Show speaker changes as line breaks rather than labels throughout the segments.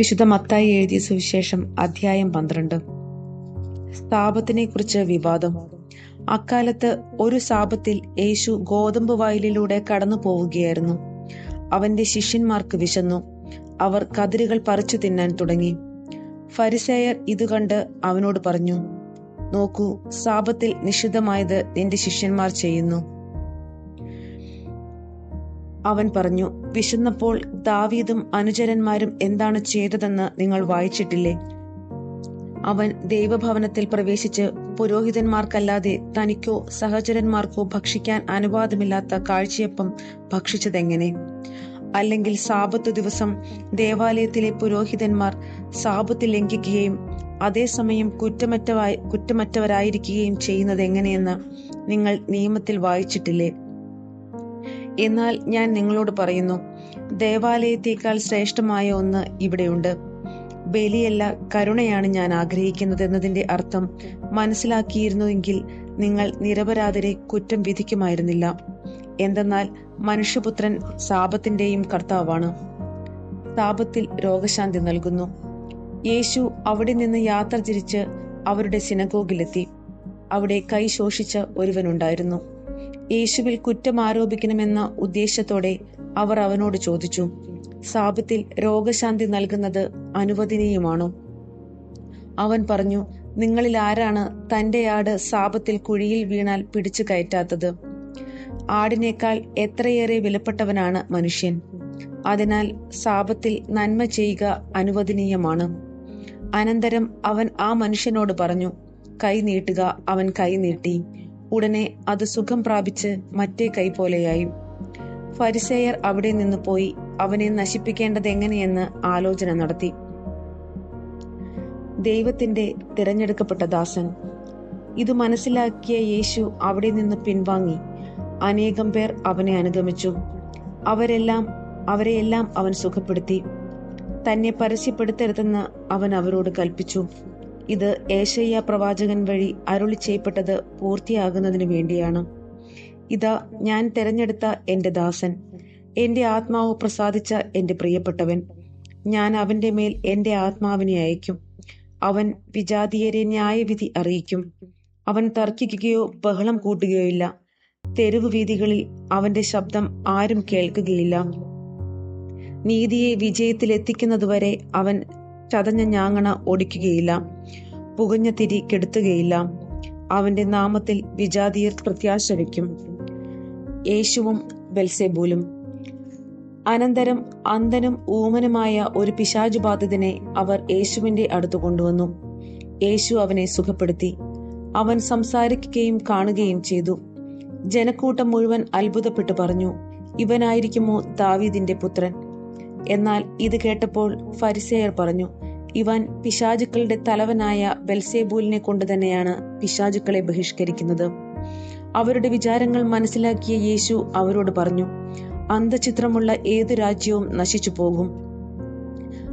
വിശുദ്ധ മത്തായി എഴുതിയ സുവിശേഷം അധ്യായം പന്ത്രണ്ട്. സ്ഥാപത്തിനെ കുറിച്ച് വിവാദം. അക്കാലത്ത് ഒരു സാപത്തിൽ യേശു ഗോതമ്പ് വയലിലൂടെ കടന്നു പോവുകയായിരുന്നു. അവന്റെ ശിഷ്യന്മാർക്ക് വിശന്നു. അവർ കതിരുകൾ പറിച്ചു തിന്നാൻ തുടങ്ങി. ഫരിസേയർ ഇത് കണ്ട് അവനോട് പറഞ്ഞു നോക്കൂ സാപത്തിൽ നിഷിദ്ധമായത് നിന്റെ ശിഷ്യന്മാർ ചെയ്യുന്നു. അവൻ പറഞ്ഞു വിശന്നപ്പോൾ ദാവീദും അനുചരന്മാരും എന്താണ് ചെയ്തതെന്ന് നിങ്ങൾ വായിച്ചിട്ടില്ലേ? അവൻ ദൈവഭവനത്തിൽ പ്രവേശിച്ച് പുരോഹിതന്മാർക്കല്ലാതെ തനിക്കോ സഹചരന്മാർക്കോ ഭക്ഷിക്കാൻ അനുവാദമില്ലാത്ത കാഴ്ചയപ്പം ഭക്ഷിച്ചതെങ്ങനെ? അല്ലെങ്കിൽ സാപത്തു ദിവസം ദേവാലയത്തിലെ പുരോഹിതന്മാർ സാപത്ത് ലംഘിക്കുകയും അതേസമയം കുറ്റമറ്റവായി കുറ്റമറ്റവരായിരിക്കുകയും ചെയ്യുന്നത് എങ്ങനെയെന്ന് നിങ്ങൾ നിയമത്തിൽ വായിച്ചിട്ടില്ലേ? എന്നാൽ ഞാൻ നിങ്ങളോട് പറയുന്നു ദേവാലയത്തേക്കാൾ ശ്രേഷ്ഠമായ ഒന്ന് ഇവിടെയുണ്ട്. ബലിയല്ല കരുണയാണ് ഞാൻ ആഗ്രഹിക്കുന്നത് എന്നതിന്റെ അർത്ഥം മനസ്സിലാക്കിയിരുന്നുവെങ്കിൽ നിങ്ങൾ നിരപരാധരെ കുറ്റം വിധിക്കുമായിരുന്നില്ല. എന്തെന്നാൽ മനുഷ്യപുത്രൻ സാപത്തിന്റെയും കർത്താവാണ്. സാപത്തിൽ രോഗശാന്തി നൽകുന്നു. യേശു അവിടെ നിന്ന് യാത്ര തിരിച്ച് അവരുടെ സിനഗോഗിലെത്തി. അവിടെ കൈ ശോഷിച്ച ഒരുവനുണ്ടായിരുന്നു. യേശുവിൽ കുറ്റം ആരോപിക്കണമെന്ന ഉദ്ദേശത്തോടെ അവർ അവനോട് ചോദിച്ചു സാപത്തിൽ രോഗശാന്തി നൽകുന്നത് അനുവദനീയമാണോ? അവൻ പറഞ്ഞു നിങ്ങളിൽ ആരാണ് തന്റെ ആട് സാപത്തിൽ കുഴിയിൽ വീണാൽ പിടിച്ചു കയറ്റാത്തത്? ആടിനേക്കാൾ എത്രയേറെ വിലപ്പെട്ടവനാണ് മനുഷ്യൻ? അതിനാൽ സാപത്തിൽ നന്മ ചെയ്യുക അനുവദനീയമാണ്. അനന്തരം അവൻ ആ മനുഷ്യനോട് പറഞ്ഞു കൈ നീട്ടുക അവൻ കൈ നീട്ടി. ഉടനെ അത് സുഖം പ്രാപിച്ച് മറ്റേ കൈ പോലെയായി. ഫരിസേയർ അവിടെ നിന്ന് പോയി അവനെ നശിപ്പിക്കേണ്ടത് എങ്ങനെയെന്ന് ആലോചന നടത്തി. ദൈവത്തിന്റെ തിരഞ്ഞെടുക്കപ്പെട്ട ദാസൻ ഇത് മനസ്സിലാക്കിയ യേശു അവിടെ നിന്ന് പിൻവാങ്ങി. അനേകം പേർ അവനെ അനുഗമിച്ചു. അവരെല്ലാം അവരെയെല്ലാം അവൻ സുഖപ്പെടുത്തി. തന്നെ പരസ്യപ്പെടുത്തരുതെന്ന് അവൻ അവരോട് കൽപ്പിച്ചു. ഇത് ഏശയ്യ പ്രവാചകൻ വഴി അരുളി ചെയ്യപ്പെട്ടത് പൂർത്തിയാകുന്നതിന് വേണ്ടിയാണ്. ഇതാ ഞാൻ തെരഞ്ഞെടുത്ത എന്റെ ദാസൻ. എന്റെ ആത്മാവ് പ്രസാദിച്ച എന്റെ പ്രിയപ്പെട്ടവൻ. ഞാൻ അവന്റെ മേൽ എന്റെ ആത്മാവിനെ അയക്കും അവൻ വിജാതീയരെ ന്യായവിധി അറിയിക്കും. അവൻ തർക്കിക്കുകയോ ബഹളം കൂട്ടുകയോ ഇല്ല. തെരുവ് വീതികളിൽ അവന്റെ ശബ്ദം ആരും കേൾക്കുകയില്ല. നീതിയെ വിജയത്തിലെത്തിക്കുന്നതുവരെ അവൻ ചതഞ്ഞ ഞാങ്ങണ ഓടിക്കുകയില്ല. പുകഞ്ഞ തിരി കെടുത്തുകയില്ല. അവന്റെ നാമത്തിൽ വിജാതീയർ പ്രത്യാശ വയ്ക്കും. യേശുവും ബെൽസെബൂലും. അനന്തരം അന്ധനും ഊമനുമായ ഒരു പിശാജു ബാധിതനെ അവർ യേശുവിന്റെ അടുത്ത് കൊണ്ടുവന്നു. യേശു അവനെ സുഖപ്പെടുത്തി. അവൻ സംസാരിക്കുകയും കാണുകയും ചെയ്തു. ജനക്കൂട്ടം മുഴുവൻ അത്ഭുതപ്പെട്ടു പറഞ്ഞു. ഇവനായിരിക്കുമോ ദാവീദിന്റെ പുത്രൻ? എന്നാൽ ഇത് കേട്ടപ്പോൾ ഫരിസേയർ പറഞ്ഞു ഇവൻ പിശാചുക്കളുടെ തലവനായ ബെൽസേബൂലിനെ കൊണ്ട് തന്നെയാണ് പിശാചുക്കളെ ബഹിഷ്കരിക്കുന്നത്. അവരുടെ വിചാരങ്ങൾ മനസ്സിലാക്കിയ യേശു അവരോട് പറഞ്ഞു അന്ധചിത്രമുള്ള ഏതു രാജ്യവും നശിച്ചു പോകും.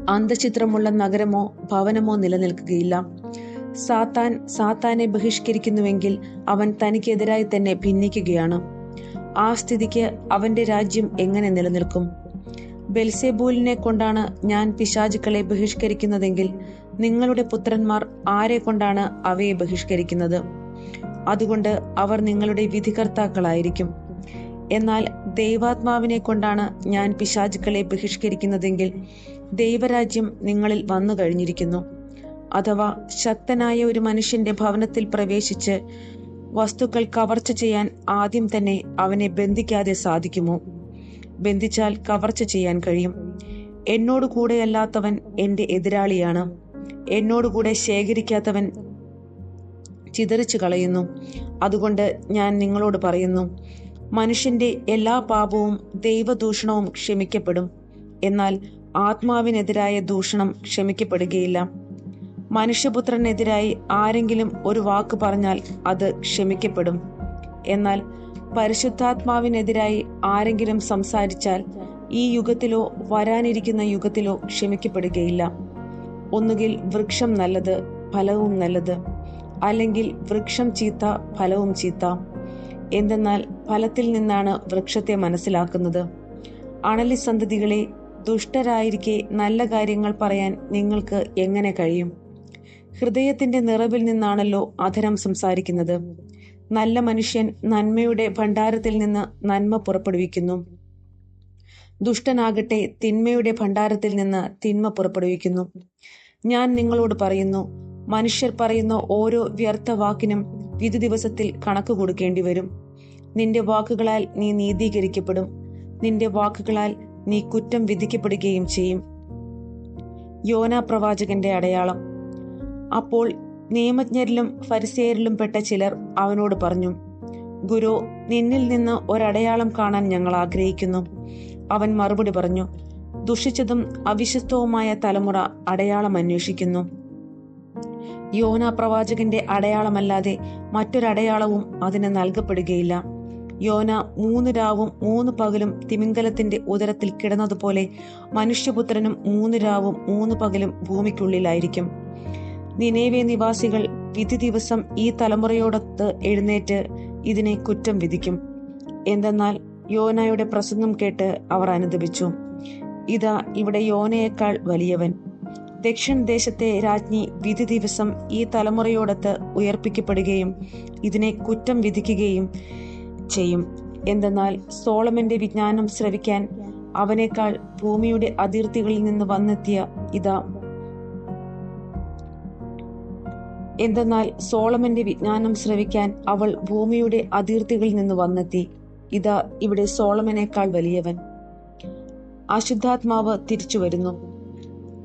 അന്ധചിത്രമുള്ള നഗരമോ ഭവനമോ നിലനിൽക്കുകയില്ല. സാത്താൻ സാത്താനെ ബഹിഷ്കരിക്കുന്നുവെങ്കിൽ അവൻ തനിക്കെതിരായി തന്നെ ഭിന്നിക്കുകയാണ്. ആ സ്ഥിതിക്ക് അവന്റെ രാജ്യം എങ്ങനെ നിലനിൽക്കും? ബെൽസെബൂലിനെ കൊണ്ടാണ് ഞാൻ പിശാചുക്കളെ ബഹിഷ്കരിക്കുന്നതെങ്കിൽ നിങ്ങളുടെ പുത്രന്മാർ ആരെ കൊണ്ടാണ് അവയെ ബഹിഷ്കരിക്കുന്നത്? അതുകൊണ്ട് അവർ നിങ്ങളുടെ വിധികർത്താക്കളായിരിക്കും. എന്നാൽ ദൈവാത്മാവിനെ കൊണ്ടാണ് ഞാൻ പിശാചുക്കളെ ബഹിഷ്കരിക്കുന്നതെങ്കിൽ ദൈവരാജ്യം നിങ്ങളിൽ വന്നു കഴിഞ്ഞിരിക്കുന്നു. അഥവാ ശക്തനായ ഒരു മനുഷ്യന്റെ ഭവനത്തിൽ പ്രവേശിച്ച് വസ്തുക്കൾ കവർച്ച ചെയ്യാൻ ആദ്യം തന്നെ അവനെ ബന്ധിക്കാതെ സാധിക്കുമോ? ബന്ധിച്ചാൽ കവർച്ച ചെയ്യാൻ കഴിയും. എന്നോട് കൂടെയല്ലാത്തവൻ എന്റെ എതിരാളിയാണ്. എന്നോടുകൂടെ ശേഖരിക്കാത്തവൻ ചിതറിച്ചു കളയുന്നു അതുകൊണ്ട് ഞാൻ നിങ്ങളോട് പറയുന്നു മനുഷ്യന്റെ എല്ലാ പാപവും ദൈവദൂഷണവും ക്ഷമിക്കപ്പെടും. എന്നാൽ ആത്മാവിനെതിരായ ദൂഷണം ക്ഷമിക്കപ്പെടുകയില്ല. മനുഷ്യപുത്രനെതിരായി ആരെങ്കിലും ഒരു വാക്ക് പറഞ്ഞാൽ അത് ക്ഷമിക്കപ്പെടും. എന്നാൽ പരിശുദ്ധാത്മാവിനെതിരായി ആരെങ്കിലും സംസാരിച്ചാൽ ഈ യുഗത്തിലോ വരാനിരിക്കുന്ന യുഗത്തിലോ ക്ഷമിക്കപ്പെടുകയില്ല. ഒന്നുകിൽ വൃക്ഷം നല്ലത് ഫലവും നല്ലത് അല്ലെങ്കിൽ വൃക്ഷം ചീത്ത ഫലവും ചീത്ത. എന്തെന്നാൽ ഫലത്തിൽ നിന്നാണ് വൃക്ഷത്തെ മനസ്സിലാക്കുന്നത്. അണലി സന്തതികളെ ദുഷ്ടരായിരിക്കെ നല്ല കാര്യങ്ങൾ പറയാൻ നിങ്ങൾക്ക് എങ്ങനെ കഴിയും? ഹൃദയത്തിന്റെ നിറവിൽ നിന്നാണല്ലോ അധരം സംസാരിക്കുന്നത്. നല്ല മനുഷ്യൻ നന്മയുടെ ഭണ്ഡാരത്തിൽ നിന്ന് നന്മ പുറപ്പെടുവിക്കുന്നു. ദുഷ്ടനാകട്ടെ തിന്മയുടെ ഭണ്ഡാരത്തിൽ നിന്ന് തിന്മ പുറപ്പെടുവിക്കുന്നു. ഞാൻ നിങ്ങളോട് പറയുന്നു മനുഷ്യർ പറയുന്ന ഓരോ വ്യർത്ഥ വാക്കിനും വിധി ദിവസത്തിൽ കണക്ക് കൊടുക്കേണ്ടി വരും. നിന്റെ വാക്കുകളാൽ നീ നീതീകരിക്കപ്പെടും. നിന്റെ വാക്കുകളാൽ നീ കുറ്റം വിധിക്കപ്പെടുകയും ചെയ്യും. യോനാ പ്രവാചകന്റെ അടയാളം. അപ്പോൾ നിയമജ്ഞരിലും ഫരിസേരിലും പെട്ട ചിലർ അവനോട് പറഞ്ഞു ഗുരു നിന്നിൽ നിന്ന് ഒരടയാളം കാണാൻ ഞങ്ങൾ ആഗ്രഹിക്കുന്നു. അവൻ മറുപടി പറഞ്ഞു ദുഷിച്ചതും അവിശ്വസ്തവുമായ തലമുറ അടയാളം അന്വേഷിക്കുന്നു. യോന പ്രവാചകന്റെ അടയാളമല്ലാതെ മറ്റൊരടയാളവും അതിന് നൽകപ്പെടുകയില്ല. യോന മൂന്ന് രാവും മൂന്ന് പകലും തിമിംഗലത്തിന്റെ ഉദരത്തിൽ കിടന്നതുപോലെ മനുഷ്യപുത്രനും മൂന്ന് രാവും മൂന്ന് പകലും ഭൂമിക്കുള്ളിലായിരിക്കും. നിനേവെ നിവാസികൾ വിധി ദിവസം ഈ തലമുറയോടൊത്ത് എഴുന്നേറ്റ് ഇതിനെ കുറ്റം വിധിക്കും. എന്തെന്നാൽ യോനയുടെ പ്രസംഗം കേട്ട് അവർ അനുദപിച്ചു. ഇതാ ഇവിടെ യോനയേക്കാൾ വലിയവൻ. ദക്ഷിണദേശത്തെ രാജ്ഞി വിധി ദിവസം ഈ തലമുറയോടൊത്ത് ഉയർപ്പിക്കപ്പെടുകയും ഇതിനെ കുറ്റം വിധിക്കുകയും ചെയ്യും. എന്തെന്നാൽ സോളമന്റെ വിജ്ഞാനം ശ്രവിക്കാൻ അവനേക്കാൾ ഭൂമിയുടെ അതിർത്തികളിൽ നിന്ന് വന്നെത്തിയ ഇതാ എന്തെന്നാൽ സോളമന്റെ വിജ്ഞാനം ശ്രവിക്കാൻ അവൾ ഭൂമിയുടെ അതിർത്തികളിൽ നിന്ന് വന്നെത്തി. ഇതാ ഇവിടെ സോളമനേക്കാൾ വലിയവൻ. അശുദ്ധാത്മാവ് തിരിച്ചു വരുന്നു.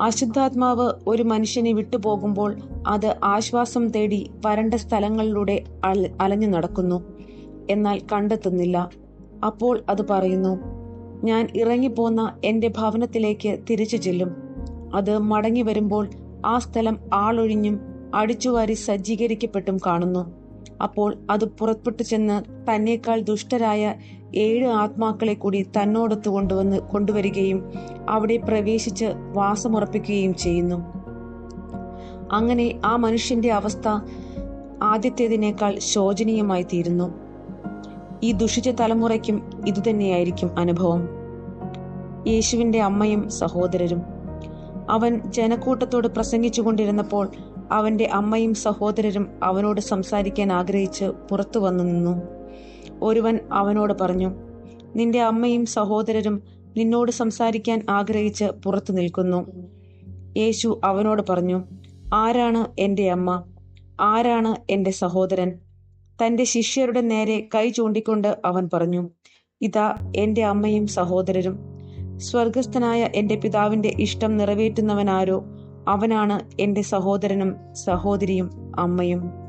അശുദ്ധാത്മാവ് ഒരു മനുഷ്യനെ വിട്ടുപോകുമ്പോൾ അത് ആശ്വാസം തേടി വരണ്ട സ്ഥലങ്ങളിലൂടെ അലഞ്ഞു നടക്കുന്നു. എന്നാൽ കണ്ടെത്തുന്നില്ല. അപ്പോൾ അത് പറയുന്നു ഞാൻ ഇറങ്ങിപ്പോന്ന എന്റെ ഭവനത്തിലേക്ക് തിരിച്ചു ചെല്ലും. അത് മടങ്ങി വരുമ്പോൾ ആ സ്ഥലം ആളൊഴിഞ്ഞും അടിച്ചുവാരി സജ്ജീകരിക്കപ്പെട്ടും കാണുന്നു. അപ്പോൾ അത് പുറപ്പെട്ടു ചെന്ന് തന്നേക്കാൾ ദുഷ്ടരായ ഏഴ് ആത്മാക്കളെ കൂടി തന്നോടൊത്ത് കൊണ്ടുവന്ന് കൊണ്ടുവരികയും അവിടെ പ്രവേശിച്ച് വാസമുറപ്പിക്കുകയും ചെയ്യുന്നു. അങ്ങനെ ആ മനുഷ്യന്റെ അവസ്ഥ ആദ്യത്തേതിനേക്കാൾ ശോചനീയമായി തീരുന്നു. ഈ ദുഷിച്ച തലമുറയ്ക്കും ഇതുതന്നെയായിരിക്കും അനുഭവം. യേശുവിന്റെ അമ്മയും സഹോദരരും. അവൻ ജനക്കൂട്ടത്തോട് പ്രസംഗിച്ചുകൊണ്ടിരുന്നപ്പോൾ അവന്റെ അമ്മയും സഹോദരരും അവനോട് സംസാരിക്കാൻ ആഗ്രഹിച്ച് പുറത്തു വന്നു നിന്നു. ഒരുവൻ അവനോട് പറഞ്ഞു നിന്റെ അമ്മയും സഹോദരരും നിന്നോട് സംസാരിക്കാൻ ആഗ്രഹിച്ച് പുറത്തു നിൽക്കുന്നു. യേശു അവനോട് പറഞ്ഞു ആരാണ് എന്റെ അമ്മ? ആരാണ് എന്റെ സഹോദരൻ? തന്റെ ശിഷ്യരുടെ നേരെ കൈ ചൂണ്ടിക്കൊണ്ട് അവൻ പറഞ്ഞു ഇതാ എന്റെ അമ്മയും സഹോദരരും. സ്വർഗസ്ഥനായ എന്റെ പിതാവിന്റെ ഇഷ്ടം നിറവേറ്റുന്നവനാരോ അവനാണ് എന്റെ സഹോദരനും സഹോദരിയും അമ്മയും.